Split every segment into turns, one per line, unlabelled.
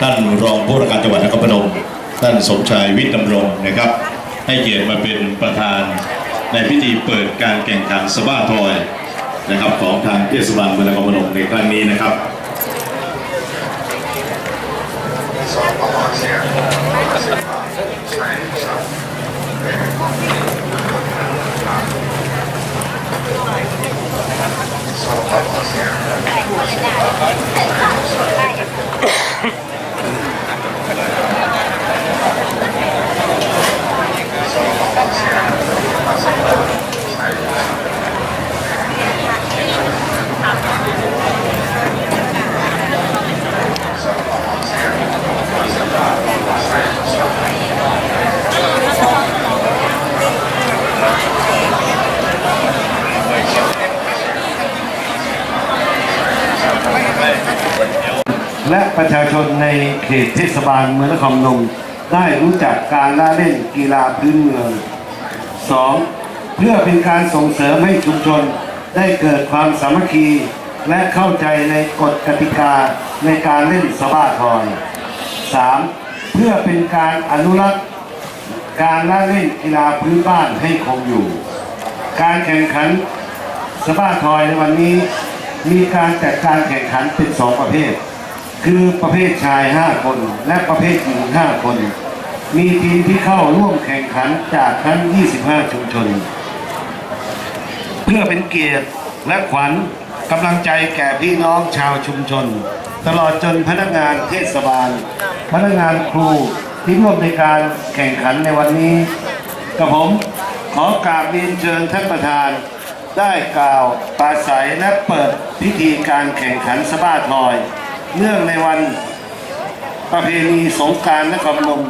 ท่านรองผู้ว่าการจังหวัดนครพนมท่านสมชายวิทย์ดำรงนะครับ ให้เกียรติมาเป็นประธานในพิธีเปิดการแข่งขันสบ้าทอยนะครับของทางเทศบาลเมืองนครพนมในครั้งนี้นะครับ
และประชาชนในเขตเทศบาลเมืองนครนม ได้รู้จักการละเล่นกีฬาพื้นเมือง 2. เพื่อเป็นการส่งเสริมให้ชุมชนได้เกิดความสามัคคี และเข้าใจในกฎกติกาในการเล่นสบ้าทอย 3. เพื่อเป็นการอนุรักษ์การละเล่นกีฬาพื้นบ้านให้คงอยู่ การแข่งขันสบ้าทอยในวันนี้ มีการจัดการแข่งขันเป็นสองประเภท คือประเภทชาย 5 คน และประเภทหญิง 5 คน มีทีมที่เข้าร่วมแข่งขันจากทั้ง 25 ชุมชน เพื่อเป็นเกียรติและขวัญกำลังใจแก่พี่น้องชาวชุมชน ตลอดจนพนักงานเทศบาล พนักงานครูที่ร่วมในการแข่งขันในวันนี้กับผมขอกราบเรียนเชิญท่านประธาน ได้กล่าวปราศัยและเปิดพิธีการแข่งขันสบ้าทอย เนื่องในวันประเพณีสงการนครพนม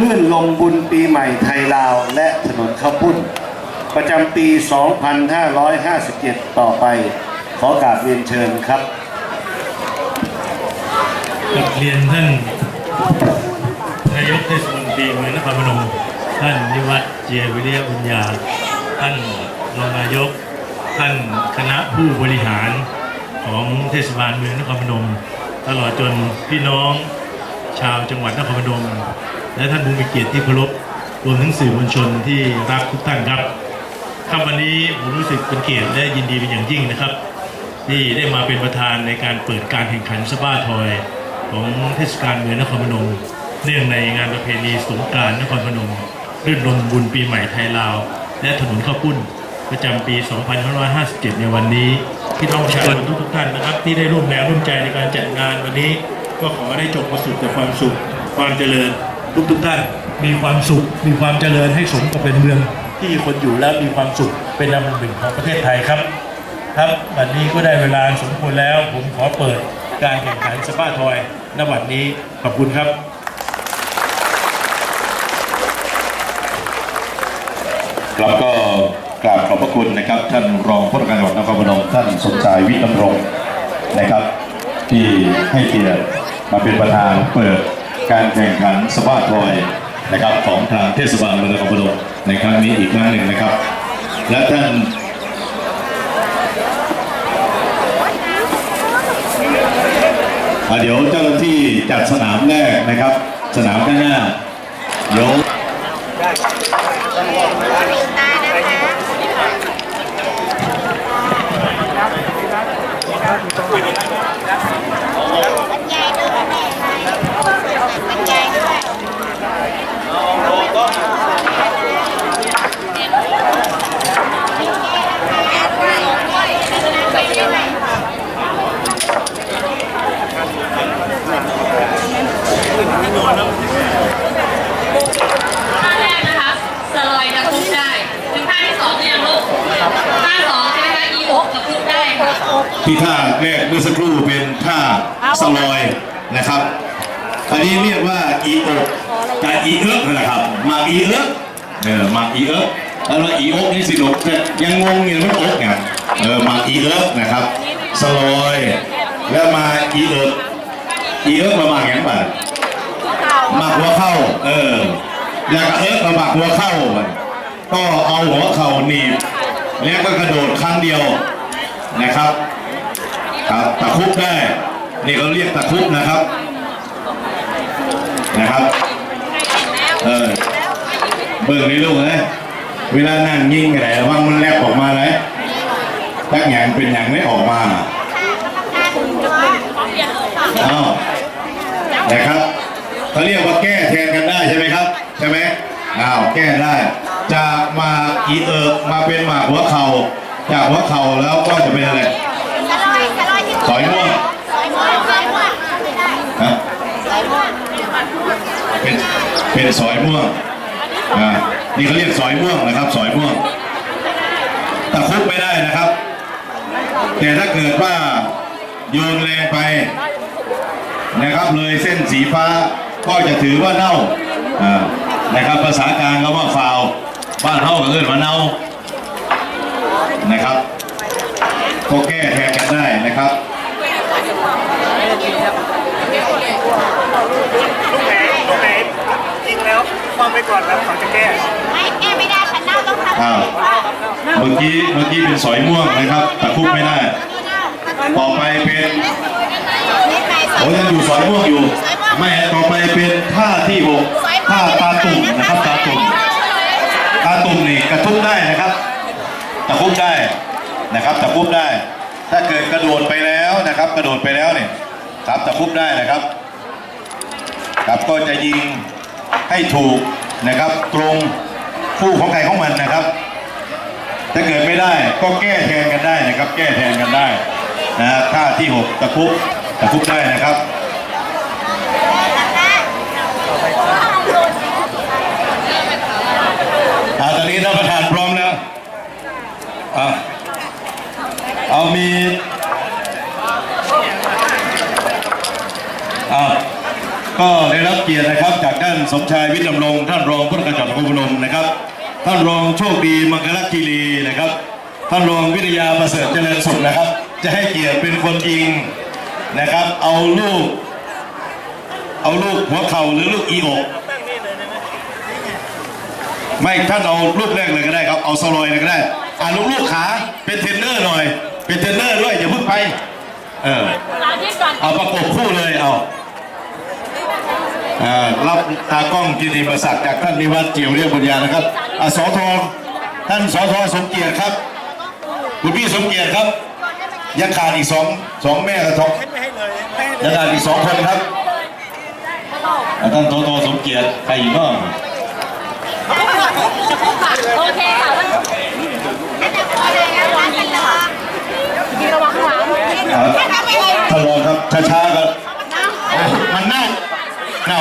ลื่นลมบุญปีใหม่ไทยลาว และถนนข้าวปุ้น ประจำปี 2557 ต่อไป ขอกราบเรียนเชิญครับ
กับเรียนท่านนายกเทศมนตรีเมืองนครพนมท่านนิวัฒน์เจียวิริยบุญญา ท่านรองนายก ท่านคณะผู้บริหารของเทศบาลเมืองนครพนม ตลอดจนพี่น้องชาวจังหวัดนครพนม และท่านผู้มีเกียรติที่เคารพรวมทั้งสื่อมวลชนที่รักทุกท่านครับค่ำวันนี้ผมรู้สึกเป็นเกียรติและยินดีเป็นอย่างยิ่งนะครับ ที่ได้มาเป็นประธานในการเปิดการแข่งขันสบ้าทอยของเทศกาลเมืองนครพนม เนื่องในงานประเพณีสงกรานต์นครพนมรื่นรมบุญปีใหม่ไทยลาว และถนนข้าวปุ้น ประจำปี 2557 ในวันนี้พี่น้องประชาชนทุกๆท่านนะครับ ที่ได้ร่วมแรงร่วมใจในการจัดงานวันนี้ ก็ขอได้จบประสุขแต่ความสุข ความเจริญทุกๆท่านมีความสุข มีความเจริญให้สมกับเป็นเมือง ที่คนอยู่แล้วมีความสุขเป็นอันดับหนึ่งของประเทศไทยครับ ครับวันนี้ก็ได้เวลาสมควรแล้ว ผมขอเปิดการแข่งขันสปาทอยณวันนี้ขอบคุณครับ
ครับก็ พระคุณนะครับ ท่านรองผู้ว่าการจังหวัดนครพนมท่านสมชายวิทย์ดำรงนะครับ ที่ให้เกียรติมาเป็นประธานเปิดการแข่งขันสบ้าทอยนะครับของทางเทศบาลเมืองนครพนมในครั้งนี้อีกครั้งหนึ่งนะครับ และท่านเดี๋ยวเจ้าหน้าที่จัดสนามแรกนะครับ สนามข้างหน้าเดี๋ยว
Thank you. นะค
รับ อันนี้เรียกว่าอีอกกับอีเอิกนั่นแหละครับหมากอีเอิกเออหมากอีเอิกแล้วอีโอกนี่สิลูกแต่ยังงงอยู่มันอกไงเออหมากอีเอิกนะครับสลอยแล้วมาอีเอิกอีเอิกมาหมากอย่างไรหมากหัวเข้าเอออยากเอิกมาหมากหัวเข้ามันก็เอาหัวเข่าหนีบแล้วก็กระโดดครั้งเดียวนะครับครับตะคุบได้ นี่เขาเรียกตะคุบนะครับ นะครับ เออ เบิ่งนี่ลูกเลยเวลานั่งยิ่งกันไหนระวังมันแลบออกมาเลยตักอย่างเป็นอย่างไม่ออกมาอ้าวนะครับเขาเรียกว่าแก้แทนกันได้ใช่ไหมครับ ใช่ไหมอ้าวแก้ได้ จากมาอีเอิกมาเป็นหมากหัวเข่า จากหัวเข่าแล้วก็จะเป็นอะไร
สลอยสลอยที่
สอยม่วง
สอยม่วงสอยม่วงไม่ได้
ฮะ
สอยม่วง
เป็นเป็นสอยม่วงอ่านี่เขาเรียกสอยม่วงนะครับ สอยม่วงตะคุบไม่ได้นะครับ แต่ถ้าเกิดว่าโยนแรงไปนะครับเลยเส้นสีฟ้าก็จะถือว่าเน่าอ่านะครับภาษากลางเขาว่าฟาวบ้านเท่ากับเอิ้นว่าเน่านะครับก็แก้แทนกันได้นะครับ
ลูกไหนลูกไหนจริงแล้วมองไปก่อนแล้วเขาจะแก้
ไม่แก้ไม่ได้ฉันเน่าต้องทำ
อ้าวเมื่อกี้เมื่อกี้เป็นสอยม่วงนะครับตะคุบไม่ได้ ต่อไปเป็น
นี่ไงสอ
โอ้
ย
ยังอยู่สอยม่วงอยู่ ไม่ต่อไปเป็นท่าที่หกท่าตาตุ่มนะครับตาตุ่มตาตุ่มนี่กระทุบได้นะครับตะคุบได้นะครับตะคุบได้ ถ้าเกิดกระโดดไปแล้วนะครับ กระโดดไปแล้วเนี่ยครับตะคุบได้นะครับ ครับก็จะยิงให้ถูกนะครับ ตรงคู่ของใครของมันนะครับ ถ้าเกิดไม่ได้ก็แก้แทนกันได้นะครับ แก้แทนกันได้นะท่าที่หกตะคุบตะคุบได้นะครับอาตอนนี้ท่านประธานพร้อมแล้วอะเอามีอะ ก็ได้รับเกียรตินะครับ จากท่านสมชายวิทย์ดำรงท่านรองผู้การจังหวัดนครพนมนะครับ ท่านรองโชคดีมังคลคีรีนะครับ ท่านรองวิทยาประเสริฐเจริญสุขนะครับ จะให้เกียรติเป็นคนยิงนะครับ เอาลูก เอาลูกหัวเข่าหรือลูกอีอกไม่ท่านเอารูปแรกเลยก็ได้ครับ เอาสโลยเลยก็ได้อ่าลูกลูกขาเป็นเทรนเนอร์หน่อย เป็นเทรนเนอร์ด้วยอย่าเพิ่งไป เออเอาประกบคู่เลยเอา รับตากล้องกิติประศักดิ์จากท่านนิวัฒน์เจียวเรียบบุญญานะครับอสอทองท่านสอทอสมเกียรติครับ คุณพี่สมเกียรติครับ ยังขาดอีกสองสองแม่กับทองยังขาดอีกสองคนครับท่านโตโตสมเกียรติใครอีกบ้าง
โอเคค่ะ
ครับท่านรองครับช้าๆครับโอ้มันเน่าเน่า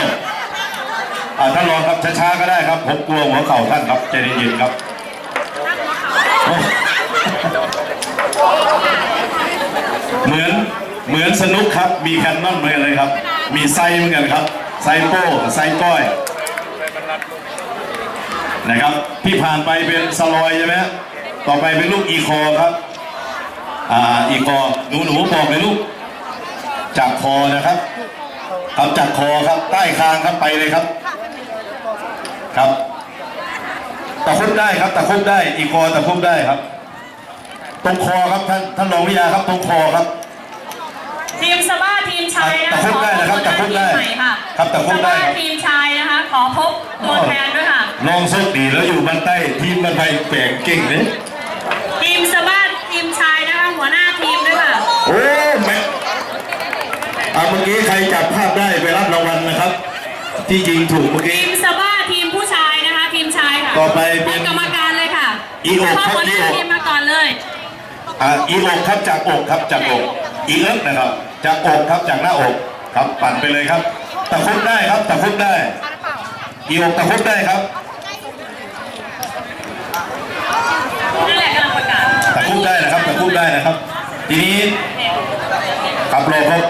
อ่าท่านรองครับ ช้าๆก็ได้ครับผมกลัวหัวเข่าท่านครับใจเย็นๆครับเหมือนเหมือนสนุกครับ มีแคนนอนเหมือนเลยครับ มีไซเหมือนกันครับ ไซโป้ไซก้อยนะครับ ที่ผ่านไปเป็นสลอยใช่ไหมต่อไปเป็นลูกอีคอครับ อ่าอีคอหนูหนูบอกเลยลูกจากคอนะครับครับจากคอครับ ใต้คางครับไปเลยครับ ครับตะคุบได้ครับตะคุบได้อีกคอตะคุบได้ครับ ตรงคอครับท่านท่านรองวิทยาครับตรงคอครับ
ทีมสบ้าทีมชายนะ
ตะ
คะ
คุบได้นะครับตะคุบได้
ทีมใหม่ค่ะ
ครับตะคุบได้
ส
ครับ
บ้าทีมชายนะคะ ขอพบตัวแทนด้วยค่ะ
ลองสุดดีแล้วอยู่บ้านใต้ทีมบ้านไทยแปลงเก่งเลย
ทีมสบ้าทีมชายนะคะหัวหน้าทีมด้วยค่ะ
โอ้แม่อ่าเมื่อกี้ใครจับภาพได้ไปรับรางวัลนะครับ ที่ยิงถูกเมื่อ
ที
กี้
มสบ้า
ต่อไปเป็น
พบกรรมการเลยค่ะ
อีโอ
เข้า
ครับ
หัวหน้า
อีโอ
ทีมมาก่อนเลย
อ่าอีอกครับจากอกครับจากอกอีเอิกนะครับ จากอกครับจากหน้าอกครับปั่นไปเลยครับ ตะคุบได้ครับตะคุบได้ อีอกตะคุบได้ครับ
นั่นแหละกำลังประกาศ
ตะคุบได้นะครับตะคุบได้นะครับ ทีนี้ครับรอครับ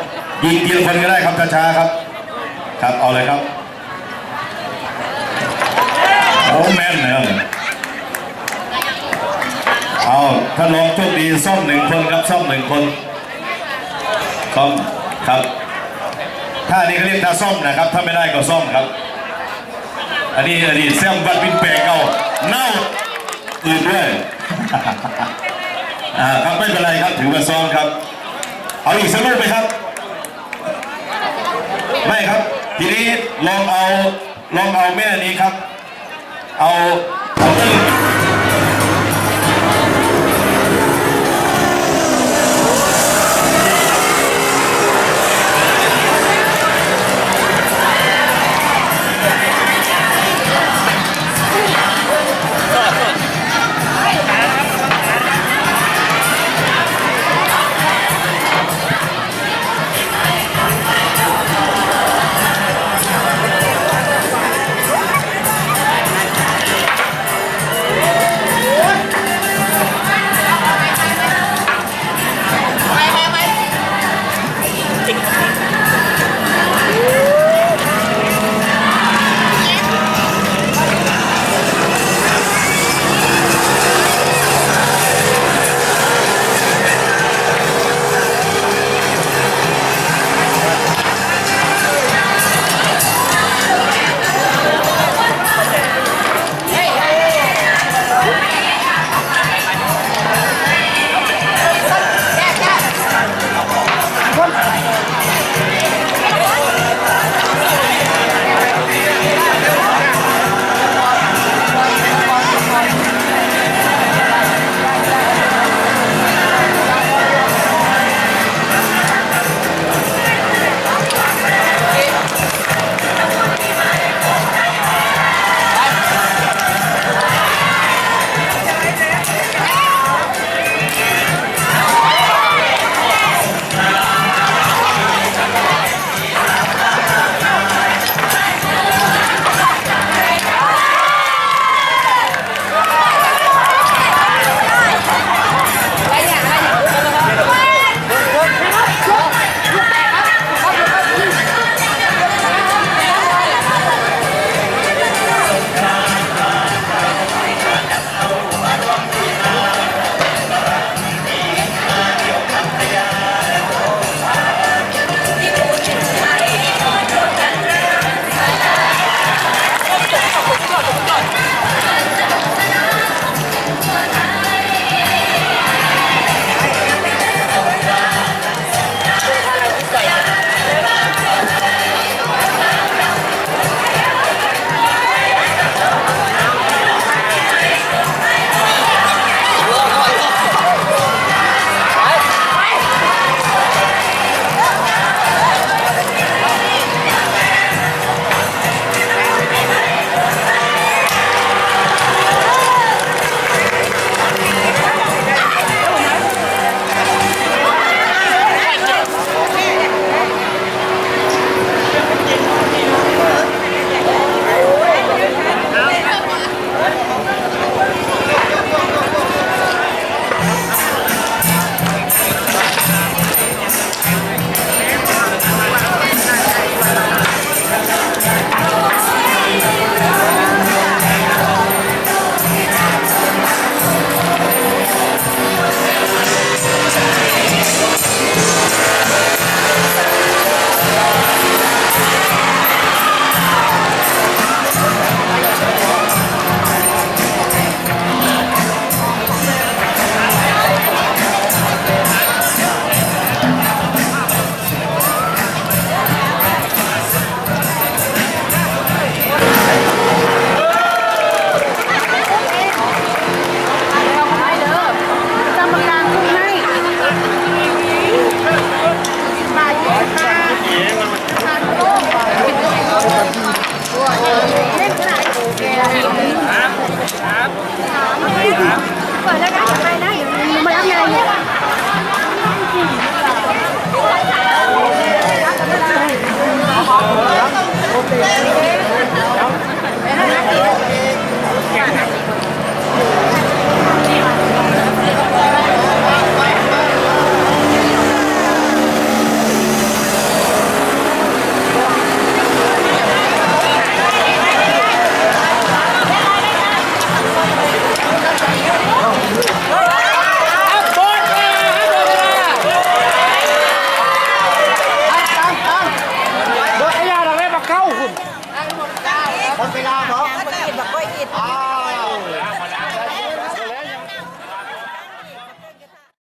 ยิงทีละคนก็ได้ครับช้าๆครับ ครับเอาเลยครับโอ้ แม่นเลยครับเอาถ้าลองโชคดีซ่อมหนึ่งคนครับซ่อมหนึ่งคนซ่อมครับท่านี้เขาเรียกท่าซ่อมนะครับ ถ้าไม่ได้ก็ซ่อมครับ อันนี้อดีตแซมบัตบินแปลงเอาเน่าอื่นด้วยอ่าครับไม่เป็นไรครับถือว่าซ้อมครับ เอาอีกสักลูกไหมครับ ไม่ครับ ทีนี้ลองเอาลองเอาแม่นี้ครับ เอาเอาตึ้ง